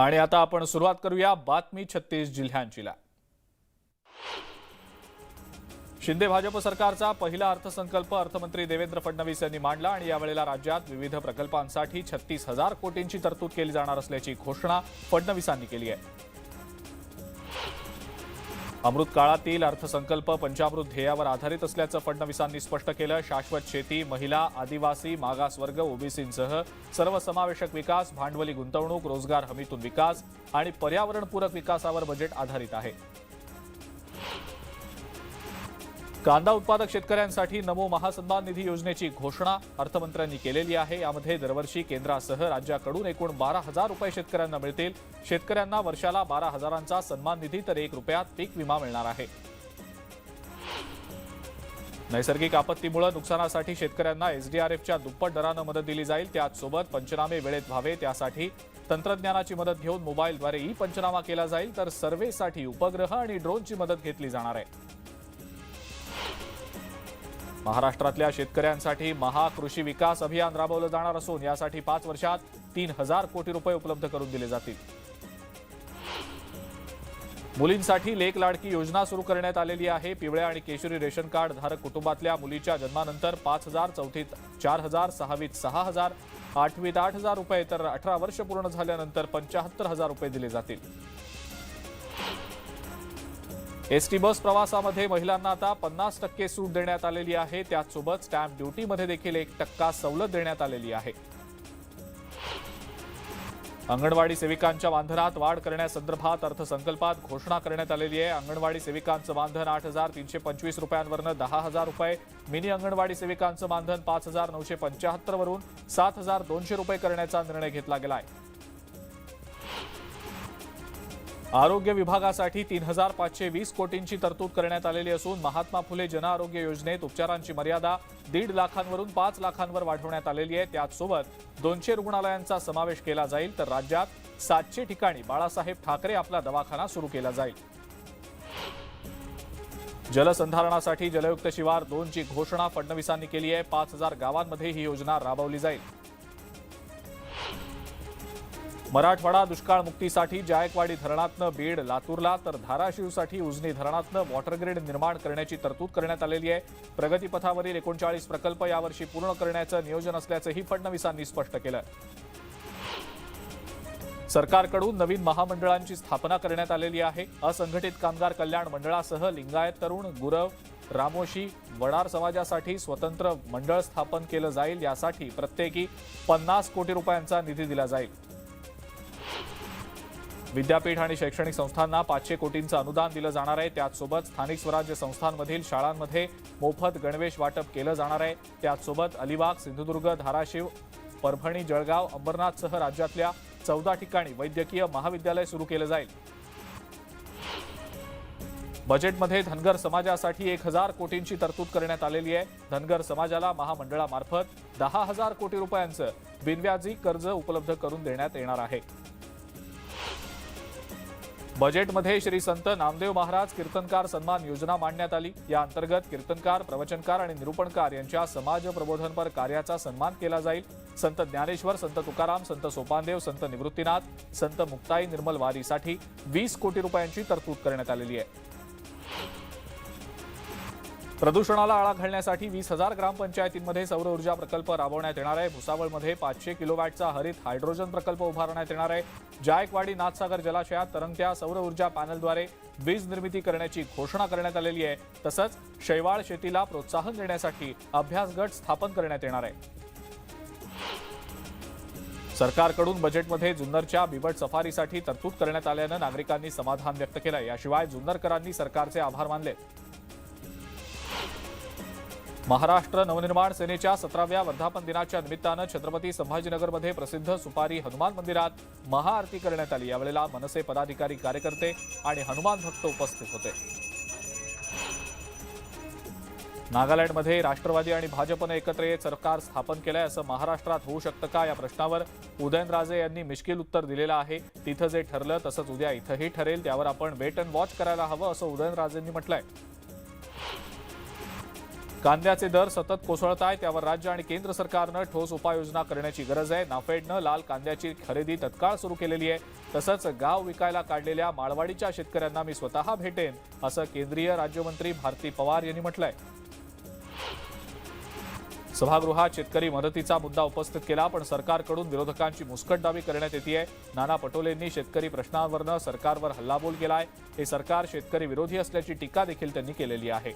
आणि आता आपण सुरुवात करूया बातमी छत्तीस जिल्ह्यांचीला शिंदे भाजप सरकारचा पहिला अर्थसंकल्प अर्थमंत्री देवेंद्र फडणवीस यांनी मांडला आणि यावेळेला राज्यात विविध प्रकल्पांसाठी छत्तीस हजार कोटींची तरतूद केली जाणार असल्याची घोषणा फडणवीसांनी केली आहे. अमृत काळातील अर्थसंकल्प पंचामृत ध्येयावर आधारित असल्याचं फडणवीसांनी स्पष्ट केलं. शाश्वत शेती महिला आदिवासी मागासवर्ग ओबीसींसह सर्वसमावेशक विकास भांडवली गुंतवणूक रोजगार हमीतून विकास आणि पर्यावरणपूरक विकासावर बजेट आधारित आहे. कांदा उत्पादक शेतकऱ्यांसाठी नमो महासन्मान निधी योजनेची घोषणा अर्थमंत्र्यांनी केलेली आहे. यामध्ये दरवर्षी केंद्रासह राज्याकडून एकूण बारा हजार रुपये शेतकऱ्यांना मिळतील. शेतकऱ्यांना वर्षाला बारा हजारांचा सन्मान निधी तर एक रुपयात पीक विमा मिळणार आहे. नैसर्गिक आपत्तीमुळे नुकसानासाठी शेतकऱ्यांना एसडीआरएफच्या दुप्पट दरानं मदत दिली जाईल. त्याचसोबत पंचनामे वेळेत व्हावे त्यासाठी तंत्रज्ञानाची मदत घेऊन मोबाईलद्वारे ई पंचनामा केला जाईल. तर सर्व्हेसाठी उपग्रह आणि ड्रोनची मदत घेतली जाणार आहे. महाराष्ट्रातल्या शेतकऱ्यांसाठी महाकृषी विकास अभियान राबवलं जाणार असून यासाठी पाच वर्षात तीन हजार कोटी रुपये उपलब्ध करून दिले जातील. मुलींसाठी लेक लाडकी योजना सुरू करण्यात आलेली आहे. पिवळ्या आणि केशरी रेशन कार्ड धारक कुटुंबातल्या मुलीच्या जन्मानंतर पाच हजार चौथीत चार हजार सहावीत सहा हजार आठवीत आठ हजार रुपये तर अठरा वर्ष पूर्ण झाल्यानंतर पंचाहत्तर हजार रुपये दिले जातील. एसटी बस प्रवासामध्ये महिलांना आता पन्नास टक्के सूट देण्यात आलेली आहे. त्याचसोबत स्टॅम्प ड्युटीमध्ये देखील एक टक्का सवलत देण्यात आलेली आहे. अंगणवाडी सेविकांच्या मानधनात वाढ करण्यासंदर्भात अर्थसंकल्पात घोषणा करण्यात आलेली आहे. अंगणवाडी सेविकांचं मानधन आठ हजार तीनशे पंचवीस रुपयांवरनं दहा हजार रुपये मिनी अंगणवाडी सेविकांचं मानधन पाच हजार नऊशे पंच्याहत्तर वरून सात हजार दोनशे रुपये करण्याचा निर्णय घेतला गेला आहे आरोग्य विभागासाठी तीन हजार पाचशे वीस कोटींची तरतूद करण्यात आलेली असून महात्मा फुले जनआरोग्य योजनेत उपचारांची मर्यादा दीड लाखांवरून पाच लाखांवर वाढवण्यात आलेली आहे. त्याचसोबत दोनशे रुग्णालयांचा समावेश केला जाईल तर राज्यात सातशे ठिकाणी बाळासाहेब ठाकरे आपला दवाखाना सुरू केला जाईल. जलसंधारणासाठी जलयुक्त शिवार दोनची घोषणा फडणवीसांनी केली आहे. पाच हजार गावांमध्ये ही योजना राबवली जाईल. मराठवाडा दुष्काळ मुक्तीसाठी जायकवाडी धरणातनं बीड लातूरला तर धाराशिवसाठी उजनी धरणातनं वॉटरग्रीड निर्माण करण्याची तरतूद करण्यात आलेली आहे. प्रगतीपथावरील एकोणचाळीस प्रकल्प यावर्षी पूर्ण करण्याचं नियोजन असल्याचंही फडणवीसांनी स्पष्ट केलं. सरकारकडून नवीन महामंडळांची स्थापना करण्यात आलेली आहे. असंघटित कामगार कल्याण मंडळासह लिंगायत तरुण गुरव रामोशी वडार समाजासाठी स्वतंत्र मंडळ स्थापन केलं जाईल. यासाठी प्रत्येकी पन्नास कोटी रुपयांचा निधी दिला जाईल. विद्यापीठ आणि शैक्षणिक संस्थांना पाचशे कोटींचं अनुदान दिलं जाणार आहे. त्याचसोबत स्थानिक स्वराज्य संस्थांमधील शाळांमध्ये मोफत गणवेश वाटप केलं जाणार आहे. त्याचसोबत अलिबाग सिंधुदुर्ग धाराशिव परभणी जळगाव अंबरनाथसह राज्यातल्या चौदा ठिकाणी वैद्यकीय महाविद्यालय सुरू केलं जाईल. बजेटमध्ये धनगर समाजासाठी एक हजार कोटींची तरतूद करण्यात आलेली आहे. धनगर समाजाला महामंडळामार्फत दहा हजार कोटी रुपयांचं बिनव्याजी कर्ज उपलब्ध करून देण्यात येणार आहे. बजेटमध्ये श्री संत नामदेव महाराज कीर्तनकार सन्मान योजना मांडण्यात आली. या अंतर्गत कीर्तनकार प्रवचनकार आणि निरूपणकार यांच्या समाज प्रबोधनपर कार्याचा सन्मान केला जाईल. संत ज्ञानेश्वर संत तुकाराम संत सोपानदेव संत निवृत्तीनाथ संत मुक्ताई निर्मल वारीसाठी वीस कोटी रुपयांची तरतूद करण्यात आलेली आहे. प्रदूषणाला आळा घालण्यासाठी वीस हजार ग्रामपंचायतींमध्ये सौर ऊर्जा प्रकल्प राबवण्यात येणार आहे. भुसावळमध्ये पाचशे किलोवॅटचा हरित हायड्रोजन प्रकल्प उभारण्यात येणार आहे. जायकवाडी नाथसागर जलाशयात तरंगत्या सौर ऊर्जा पॅनलद्वारे वीज निर्मिती करण्याची घोषणा करण्यात आलेली आहे. तसंच शैवाळ शेतीला प्रोत्साहन देण्यासाठी अभ्यास गट स्थापन करण्यात येणार आहे. सरकारकडून बजेटमध्ये जुन्नरच्या बिबट सफारीसाठी तरतूद करण्यात आल्यानं नागरिकांनी समाधान व्यक्त केलं याशिवाय जुन्नरकरांनी सरकारचे आभार मानले महाराष्ट्र नवनिर्माण सेनेच्या सतराव्या वर्धापन दिनाच्या निमित्तानं छत्रपती संभाजीनगरमध्ये प्रसिद्ध सुपारी हनुमान मंदिरात महाआरती करण्यात आली. यावेळेला मनसे पदाधिकारी कार्यकर्ते आणि हनुमान भक्त उपस्थित होते. नागालँडमध्ये राष्ट्रवादी आणि भाजपनं एकत्र येत सरकार स्थापन केलंय असं महाराष्ट्रात होऊ शकतं का या प्रश्नावर उदयनराजे यांनी मिश्किल उत्तर दिलेलं आहे. तिथं जे ठरलं तसंच उद्या इथंही ठरेल. त्यावर आपण वेट अँड वॉच करायला हवं असं उदयनराजेंनी म्हटलंय. कांद्याचे दर सतत कोसळत आहे त्यावर राज्य आणि केंद्र सरकारनं ठोस उपाययोजना करण्याची गरज आहे. नाफेडनं लाल कांद्याची खरेदी तत्काळ सुरू केलेली आहे. तसंच गाव विकायला काढलेल्या माळवाडीच्या शेतकऱ्यांना मी स्वतः भेटेन असं केंद्रीय राज्यमंत्री भारती पवार यांनी म्हटलंय. सभागृहात शेतकरी मदतीचा मुद्दा उपस्थित केला पण सरकारकडून विरोधकांची मुस्कटदाबी करण्यात येते आहे. नाना पटोलेंनी शेतकरी प्रश्नांवरनं सरकारवर हल्लाबोल केलाय. हे सरकार शेतकरी विरोधी असल्याची टीका देखील त्यांनी केलेली आहे.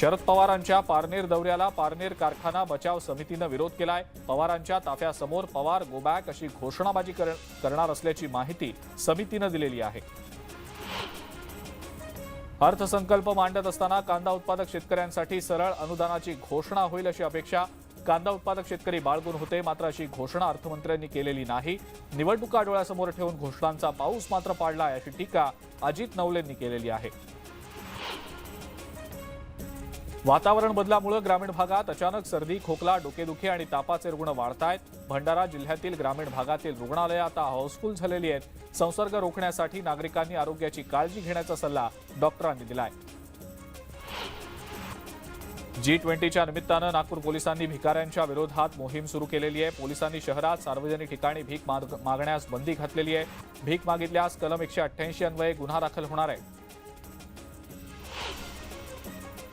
शरद पवारांच्या पारनेर दौऱ्याला पारनेर कारखाना बचाव समितीनं विरोध केलाय. पवारांच्या ताफ्यासमोर पवार गोबॅक अशी घोषणाबाजी कर- करणार असल्याची माहिती समितीनं दिलेली आहे. अर्थसंकल्प मांडत असताना कांदा उत्पादक शेतकऱ्यांसाठी सरळ अनुदानाची घोषणा होईल अशी अपेक्षा. कांदा उत्पादक शेतकरी बाळगून होते मात्र अशी घोषणा अर्थमंत्र्यांनी केलेली नाही. निवडणुका डोळ्यासमोर ठेवून घोषणांचा पाऊस मात्र पाडला अशी टीका अजित नवलेंनी केलेली आहे. वातावरण बदलामुळे ग्रामीण भागात अचानक सर्दी खोकला डोकेदुखी आणि तापाचे रुग्ण वाढत आहेत भंडारा जिल्ह्यातील ग्रामीण भागातील रुग्णालयं आता हाऊसफुल झालेली आहेत. संसर्ग रोखण्यासाठी नागरिकांनी आरोग्याची काळजी घेण्याचा सल्ला डॉक्टरांनी दिलाय. जी ट्वेंटीच्या निमित्तानं नागपूर पोलिसांनी भिकाऱ्यांच्या विरोधात मोहीम सुरू केलेली आहे. पोलिसांनी शहरात सार्वजनिक ठिकाणी भीक माग- मागण्यास बंदी घातलेली आहे. भीक मागितल्यास कलम एकशे अठ्ठ्याऐंशी अन्वये गुन्हा दाखल होणार आहे.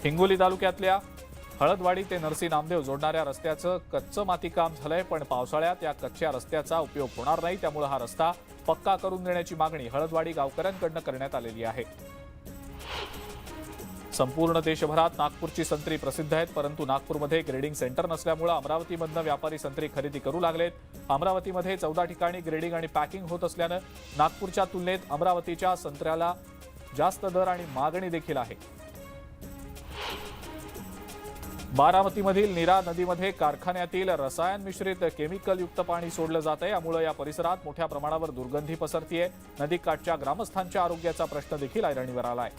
हिंगोली तालुक्यातल्या हळदवाडी ते नरसी नामदेव जोडणाऱ्या रस्त्याचं कच्चं माती काम झालंय पण पावसाळ्यात या कच्च्या रस्त्याचा उपयोग होणार नाही. त्यामुळे हा रस्ता पक्का करून देण्याची मागणी हळदवाडी गावकऱ्यांकडनं करण्यात आलेली आहे. संपूर्ण देशभरात नागपूरची संत्री प्रसिद्ध आहेत परंतु नागपूरमध्ये ग्रेडिंग सेंटर नसल्यामुळे अमरावतीमधनं व्यापारी संत्री खरेदी करू लागलेत. अमरावतीमध्ये चौदा ठिकाणी ग्रेडिंग आणि पॅकिंग होत असल्यानं नागपूरच्या तुलनेत अमरावतीच्या संत्र्याला जास्त दर आणि मागणी देखील आहे. बारामतीमधील नीरा नदीमध्ये कारखान्यातील रसायन मिश्रित केमिकलयुक्त पाणी सोडलं जात आहे यामुळे या परिसरात मोठ्या प्रमाणावर दुर्गंधी पसरतीये. नदीकाठच्या ग्रामस्थांच्या आरोग्याचा प्रश्न देखील ऐरणीवर आलाय.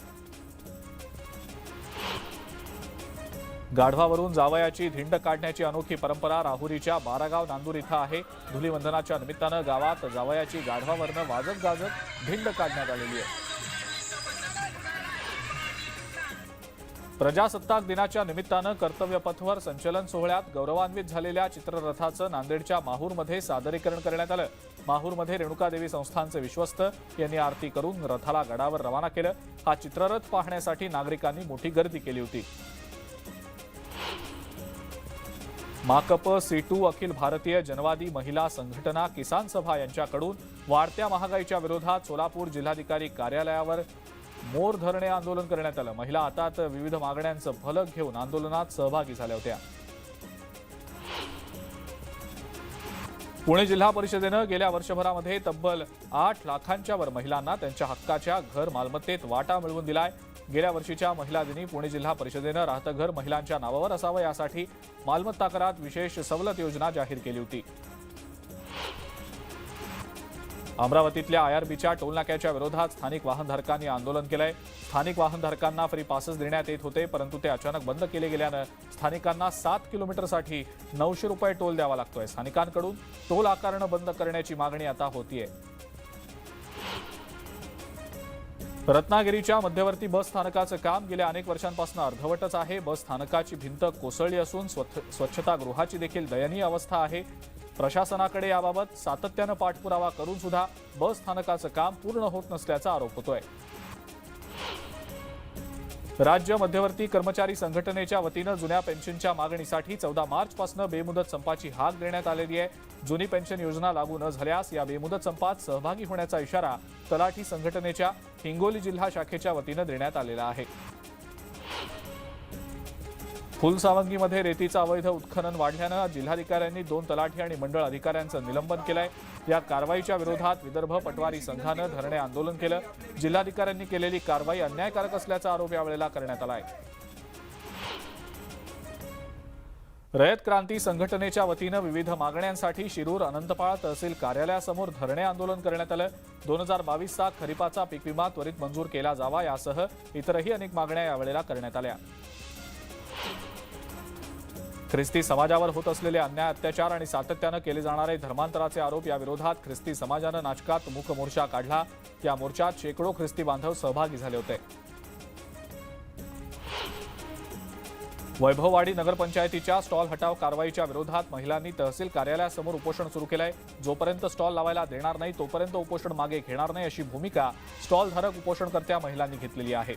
गाढवावरून जावयाची धिंड काढण्याची अनोखी परंपरा राहुरीच्या बारागाव नांदूर इथं आहे. धुलीवंदनाच्या निमित्तानं गावात जावयाची गाढवावरनं वाजत गाजत धिंड काढण्यात आलेली आहे. प्रजासत्ताक दिनाच्या निमित्तानं कर्तव्यपथवर संचलन सोहळ्यात गौरवान्वित झालेल्या चित्ररथाचं नांदेडच्या माहूरमध्ये सादरीकरण करण्यात आलं. माहूरमध्ये रेणुकादेवी संस्थानचे विश्वस्त यांनी आरती करून रथाला गडावर रवाना केलं. हा चित्ररथ पाहण्यासाठी नागरिकांनी मोठी गर्दी केली होती. माकप सीटू अखिल भारतीय जनवादी महिला संघटना किसान सभा यांच्याकडून वाढत्या महागाईच्या विरोधात सोलापूर जिल्हाधिकारी कार्यालयावर मोर धरणे आंदोलन करण्यात आलं. महिला हातात विविध मागण्यांचं फलक घेऊन आंदोलनात सहभागी झाल्या होत्या. पुणे जिल्हा परिषदेनं गेल्या वर्षभरामध्ये तब्बल आठ लाखांच्या वर महिलांना त्यांच्या हक्काच्या घर मालमत्तेत वाटा मिळवून दिलाय. गेल्या वर्षीच्या महिला दिनी पुणे जिल्हा परिषदेनं राहतं घर महिलांच्या नावावर असावं यासाठी मालमत्ता करात विशेष सवलत योजना जाहीर केली होती. अमरावतीतल्या आयआरबीच्या टोलनाक्याच्या विरोधात स्थानिक वाहनधारकांनी आंदोलन केलंय. स्थानिक वाहनधारकांना फ्री पासेस देण्यात येत होते परंतु ते अचानक बंद केले गेल्यानं स्थानिकांना सात किलोमीटरसाठी नऊशे रुपये टोल द्यावा लागतोय. स्थानिकांकडून टोल आकारणं बंद करण्याची मागणी आता होतीये. रत्नागिरीच्या मध्यवर्ती बस स्थानकाचं काम गेल्या अनेक वर्षांपासून अर्धवटच आहे. बस स्थानकाची भिंत कोसळली असून स्वच्छ- स्वच्छतागृहाची देखील दयनीय अवस्था आहे. प्रशासनाकडे याबाबत सातत्यानं पाठपुरावा करून सुद्धा बस स्थानकाचं काम पूर्ण होत नसल्याचा आरोप होतोय. राज्य मध्यवर्ती कर्मचारी संघटनेच्या वतीनं जुन्या पेन्शनच्या मागणीसाठी चौदा मार्चपासून बेमुदत संपाची हाक देण्यात आलेली आहे. जुनी पेन्शन योजना लागू न झाल्यास या बेमुदत संपात सहभागी होण्याचा इशारा तलाठी संघटनेच्या हिंगोली जिल्हा शाखेच्या वतीनं देण्यात आलेला आहे. फुलसावंगीमध्ये रेतीचं अवैध उत्खनन वाढल्यानं जिल्हाधिकाऱ्यांनी दोन तलाठी आणि मंडळ अधिकाऱ्यांचं निलंबन केलंय. या कारवाईच्या विरोधात विदर्भ पटवारी संघानं धरणे आंदोलन केलं. जिल्हाधिकाऱ्यांनी केलेली कारवाई अन्यायकारक असल्याचा आरोप यावेळेला करण्यात आलाय. रयत क्रांती संघटनेच्या वतीनं विविध मागण्यांसाठी शिरूर अनंतपाळ तहसील कार्यालयासमोर धरणे आंदोलन करण्यात आलं. दोन हजार बावीसचा खरीपाचा पीक विमा त्वरित मंजूर केला जावा यासह इतरही अनेक मागण्या यावेळेला करण्यात आल्या. ख्रिस्ती समाजावर होत असलेले अन्याय अत्याचार आणि सातत्यानं केले जाणारे धर्मांतराचे आरोप या विरोधात ख्रिस्ती समाजानं नाचकात मूक मोर्चा काढला. या मोर्चात शेकडो ख्रिस्ती बांधव सहभागी झाले होते. वैभववाडी नगरपंचायतीच्या स्टॉल हटाव कारवाईच्या विरोधात महिलांनी तहसील कार्यालयासमोर उपोषण सुरू केलंय. जोपर्यंत स्टॉल लावायला देणार नाही तोपर्यंत उपोषण मागे घेणार नाही अशी भूमिका स्टॉलधारक उपोषणकर्त्या महिलांनी घेतलेली आहे.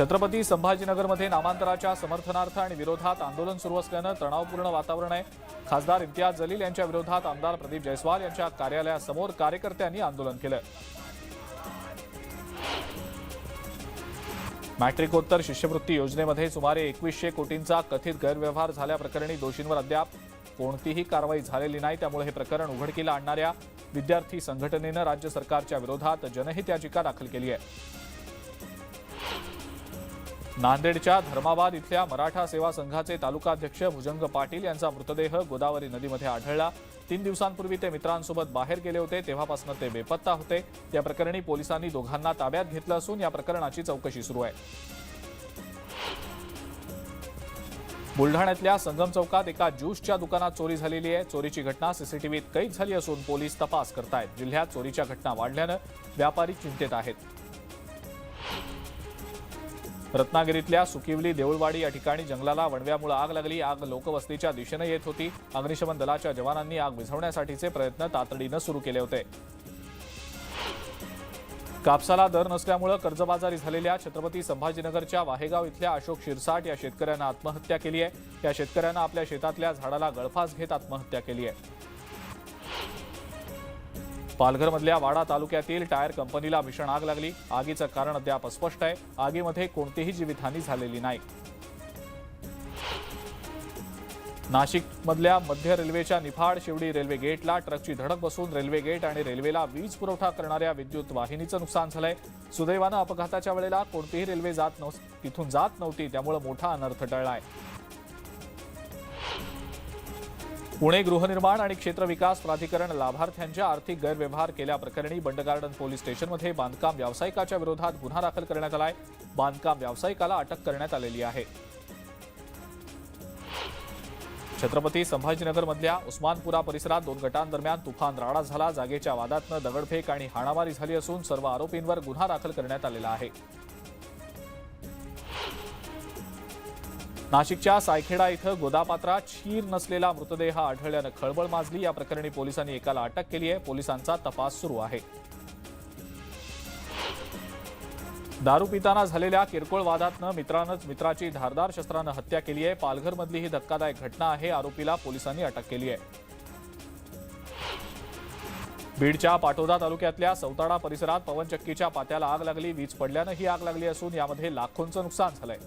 छत्रपती संभाजीनगरमध्ये नामांतराच्या समर्थनार्थ आणि विरोधात आंदोलन सुरू असल्यानं तणावपूर्ण वातावरण आहे. खासदार इम्तियाज जलील यांच्या विरोधात आमदार प्रदीप जयस्वाल यांच्या कार्यालयासमोर कार्यकर्त्यांनी आंदोलन केलं. मॅट्रिकोत्तर शिष्यवृत्ती योजनेमध्ये सुमारे एकवीसशे कोटींचा कथित गैरव्यवहार झाल्याप्रकरणी दोषींवर अद्याप कोणतीही कारवाई झालेली नाही. त्यामुळे हे प्रकरण उघडकीला आणणाऱ्या विद्यार्थी संघटनेनं राज्य सरकारच्या विरोधात जनहित याचिका दाखल केली आहे. नांदेडच्या धर्माबाद इथल्या मराठा सेवा संघाचे तालुकाध्यक्ष भुजंग पाटील यांचा मृतदेह गोदावरी नदीमध्ये आढळला. तीन दिवसांपूर्वी ते मित्रांसोबत बाहेर गेले होते तेव्हापासून ते बेपत्ता होते. या प्रकरणी पोलिसांनी दोघांना ताब्यात घेतलं असून या प्रकरणाची चौकशी सुरू आहे. बुलढाण्यातल्या संगम चौकात एका ज्यूसच्या दुकानात चोरी झालेली आहे. चोरीची घटना सीसीटीव्हीत कैद झाली असून पोलीस तपास करतायत. जिल्ह्यात चोरीच्या घटना वाढल्यानं व्यापारी चिंतेत आहेत. रत्नागिरीतल्या सुकिवली देऊळवाडी या ठिकाणी जंगलाला वणव्यामुळे आग लागली. आग लोकवस्तीच्या दिशेनं येत होती. अग्निशमन दलाच्या जवानांनी आग विझवण्यासाठीचे प्रयत्न तातडीनं सुरू केले होते. कापसाला दर नसल्यामुळे कर्जबाजारी झालेल्या छत्रपती संभाजीनगरच्या वाहेगाव इथल्या अशोक शिरसाट या शेतकऱ्यानं आत्महत्या केली आहे. या शेतकऱ्यानं आपल्या शेतातल्या झाडाला गळफास घेत आत्महत्या केली आहे. पालघरमधल्या वाडा तालुक्यातील टायर कंपनीला भीषण आग लागली. आगीचं कारण अद्याप अस्पष्ट आहे. आगीमध्ये कोणतीही जीवितहानी झालेली नाही. नाशिकमधल्या मध्य रेल्वेच्या निफाड शिवडी रेल्वे गेटला ट्रकची धडक बसून रेल्वे गेट आणि रेल्वेला वीज पुरवठा करणाऱ्या विद्युत वाहिनीचं नुकसान झालंय. सुदैवानं अपघाताच्या वेळेला कोणतीही रेल्वे जात नव्ह तिथून जात नव्हती त्यामुळे मोठा अनर्थ टळलाय. पुणे गृहनिर्माण आणि क्षेत्र विकास प्राधिकरण लाभार्थ्यांच्या आर्थिक गैरव्यवहार केल्याप्रकरणी बंड गार्डन पोलीस स्टेशनमध्ये बांधकाम व्यावसायिकाच्या विरोधात गुन्हा दाखल करण्यात आलाय. बांधकाम व्यावसायिकाला अटक करण्यात आलेली आहे. छत्रपती संभाजीनगरमधल्या उस्मानपुरा परिसरात दोन गटांदरम्यान तुफान राडा झाला. जागेच्या वादातनं दगडफेक आणि हाणामारी झाली असून सर्व आरोपींवर गुन्हा दाखल करण्यात आलेला आहे. नाशिकच्या सायखेडा इथं गोदापात्रात शीर नसलेला मृतदेह आढळल्यानं खळबळ माजली. या प्रकरणी पोलिसांनी एकाला अटक केली आहे. पोलिसांचा तपास सुरू आहे. दारू पिताना झालेल्या किरकोळ वादातनं मित्रानंच मित्राची धारदार शस्त्रानं हत्या केली आहे. पालघरमधली ही धक्कादायक घटना आहे. आरोपीला पोलिसांनी अटक केली आहे. बीडच्या पाटोदा तालुक्यातल्या सौताडा परिसरात पवनचक्कीच्या पात्याला आग लागली. वीज पडल्यानं ही आग लागली असून यामध्ये लाखोंचं नुकसान झालंय.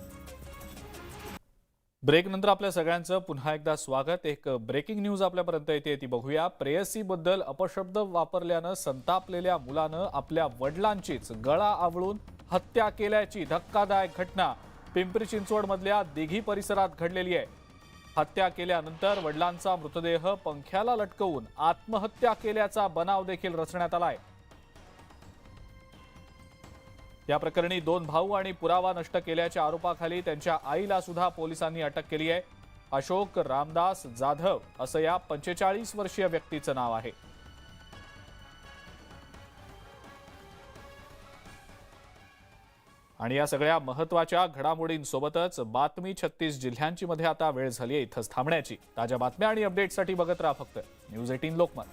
ब्रेक नंतर आपल्या सगळ्यांचं पुन्हा एकदा स्वागत. एक ब्रेकिंग न्यूज आपल्यापर्यंत येते ती बघूया. प्रेयसीबद्दल अपशब्द वापरल्यानं संतापलेल्या मुलानं आपल्या वडिलांचीच गळा आवळून हत्या केल्याची धक्कादायक घटना पिंपरी चिंचवडमधल्या दिघी परिसरात घडलेली आहे. हत्या केल्यानंतर वडिलांचा मृतदेह पंख्याला लटकवून आत्महत्या केल्याचा बनाव देखील रचण्यात आला आहे या प्रकरणी दोन भाऊ आणि पुरावा नष्ट केल्याच्या आरोपाखाली त्यांच्या आईला सुद्धा पोलिसांनी अटक केली आहे. अशोक रामदास जाधव असं या पंचेचाळीस वर्षीय व्यक्तीचं नाव आहे. आणि या सगळ्या महत्त्वाच्या घडामोडींसोबतच बातमी छत्तीस जिल्ह्यांची मध्ये आता वेळ झाली आहे इथंच थांबण्याची. ताज्या बातम्या आणि अपडेटसाठी बघत राहा फक्त. News eighteen Lokmat.